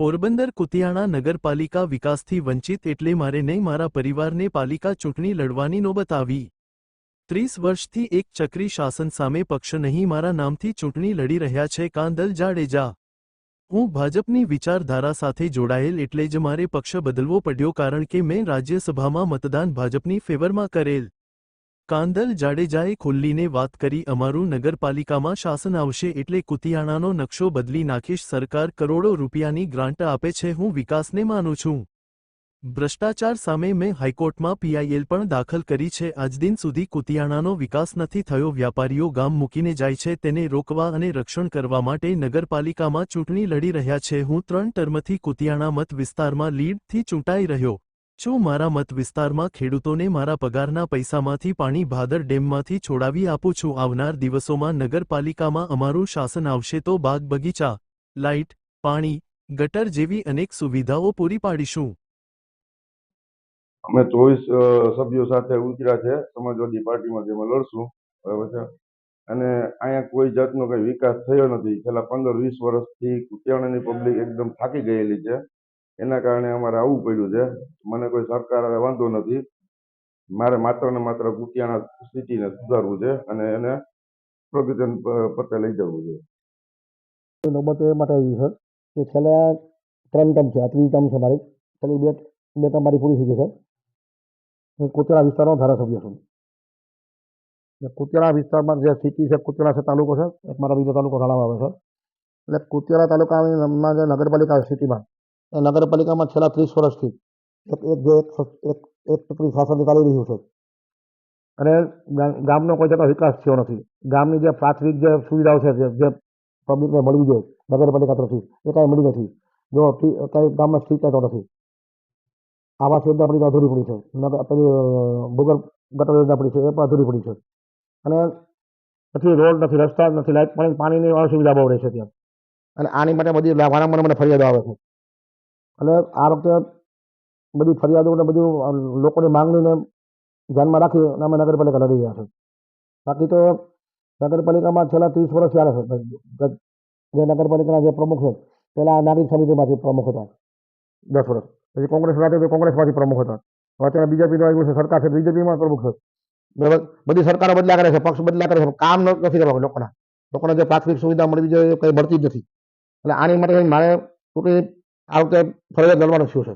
પોરબંદર કુતિયાણા નગરપાલિકા વિકાસથી વંચિત એટલે મારે નહીં મારા પરિવારને પાલિકા ચૂંટણી લડવાની નોબત આવી ત્રીસ વર્ષથી એક ચક્રી શાસન સામે પક્ષ નહીં મારા નામથી ચૂંટણી લડી રહ્યા છે કાંદલ જાડેજા. હું ભાજપની વિચારધારા સાથે જોડાયેલ એટલે જ મારે પક્ષ બદલવો પડ્યો કારણ કે મેં રાજ્યસભામાં મતદાન ભાજપની ફેવરમાં કરેલ. કાંદલ જાડેજાએ ખુલ્લીને વાત કરી, અમારું નગરપાલિકામાં શાસન આવશે એટલે કુતિયાણાનો નકશો બદલી નાખીશ. સરકાર કરોડો રૂપિયાની ગ્રાન્ટ આપે છે. હું વિકાસને માનું છું. ભ્રષ્ટાચાર સામે મેં હાઈકોર્ટમાં પીઆઈએલ પણ દાખલ કરી છે. આજ દિન સુધી કુતિયાણાનો વિકાસ નથી થયો. વ્યાપારીઓ ગામ મૂકીને જાય છે. તેને રોકવા અને રક્ષણ કરવા માટે નગરપાલિકામાં ચૂંટણી લડી રહ્યા છે. હું ત્રણ ટર્મથી કુતિયાણા મત વિસ્તારમાં લીડથી ચૂંટાઈ રહ્યો. શું મારા મત વિસ્તારમાં ખેડૂતોને મારા પગારના પૈસામાંથી પાણી ભાદર ડેમમાંથી છોડાવી આપું છું? આવનાર દિવસોમાં નગરપાલિકામાં અમારું શાસન આવશે તો બાગ બગીચા, લાઇટ, પાણી, ગટર જેવી અનેક સુવિધાઓ પૂરી પાડીશું. અમે ચોવીસ સભ્યો સાથે ઉતર્યા છે. સમાજવાદી પાર્ટીમાંથી અમે લડશું. બરાબર છે? અને અહીંયા કોઈ જાતનો કઈ વિકાસ થયો નથી. છેલ્લા પંદર વીસ વર્ષથી કુતિયાણાની પબ્લિક એકદમ થાકી ગયેલી છે. એના કારણે અમારે આવવું પડ્યું છે. મને કોઈ સરકાર વાંધો નથી. મારે માત્ર ને માત્ર કુતિયાના સ્થિતિને સુધારવું છે અને એને પ્રગતિન પ- લઈ જવું છે. નોબત એ માટે આવી છે કે છેલ્લા ત્રણ ટર્મ છે, આ ત્રીજી ટર્મ છે મારી. છેલ્લી બે બે ટર્મ મારી પૂરી થઈ ગઈ છે. હું કુતરા વિસ્તારનો ધારાસભ્ય છું. કુતિયાણા વિસ્તારમાં જે સિટી છે કુતિયાણા છે, તાલુકો છે, એક મારા બીજો તાલુકો થાણામાં આવે છે. એટલે કુતિયાણા તાલુકામાં જે નગરપાલિકા સિટીમાં. નગરપાલિકામાં છેલ્લા ત્રીસ વર્ષથી એક એક જે એક એક ચક્રી શાસન ચાલી રહ્યું છે. અને ગામનો કોઈ જતો વિકાસ થયો નથી. ગામની જે પ્રાથમિક જે સુવિધાઓ છે, જે પબ્લિકને મળવી જોઈએ, નગરપાલિકા તરફથી, એ કાંઈ મળી નથી. જો કાંઈ ગામમાં સ્ટ્રીટ લાઇટો નથી. આવાસ યોજના તો અધૂરી પડી છે. પેલી ભૂગર્ભ ગટર યોજના પડી છે, એ પણ અધૂરી પડી છે. અને પછી રોડ નથી, રસ્તા નથી લાઇટ પાણી, પાણીની અસુવિધા બહુ રહે છે ત્યાં. અને આની માટે બધી વારંવાર મને ફરિયાદો આવે છે. અને આ વખતે બધી ફરિયાદો ને બધું લોકોની માંગણીને ધ્યાનમાં રાખી અને અમે નગરપાલિકા લડી રહ્યા છે બાકી તો નગરપાલિકામાં છેલ્લા ત્રીસ વર્ષ ચાલે છે. જે નગરપાલિકાના જે પ્રમુખ છે, પહેલાં નાગરિક સમિતિમાંથી પ્રમુખ હતા. દસ વર્ષ. પછી કોંગ્રેસ સાથે તો કોંગ્રેસમાંથી પ્રમુખ હતા. અત્યારે બીજેપીનું આવ્યું છે, સરકાર છે બીજેપીમાં પ્રમુખ છે. બરાબર? બધી સરકારો બદલા કરે છે, પક્ષ બદલા કરે છે કામ નથી કરવા લોકોના. લોકોને જે પ્રાથમિક સુવિધા મળવી જોઈએ કંઈ મળતી જ નથી. એટલે આની માટે મારે ચૂંટણી આ વખતે ફરજિયાત લડવાનું થયું છે?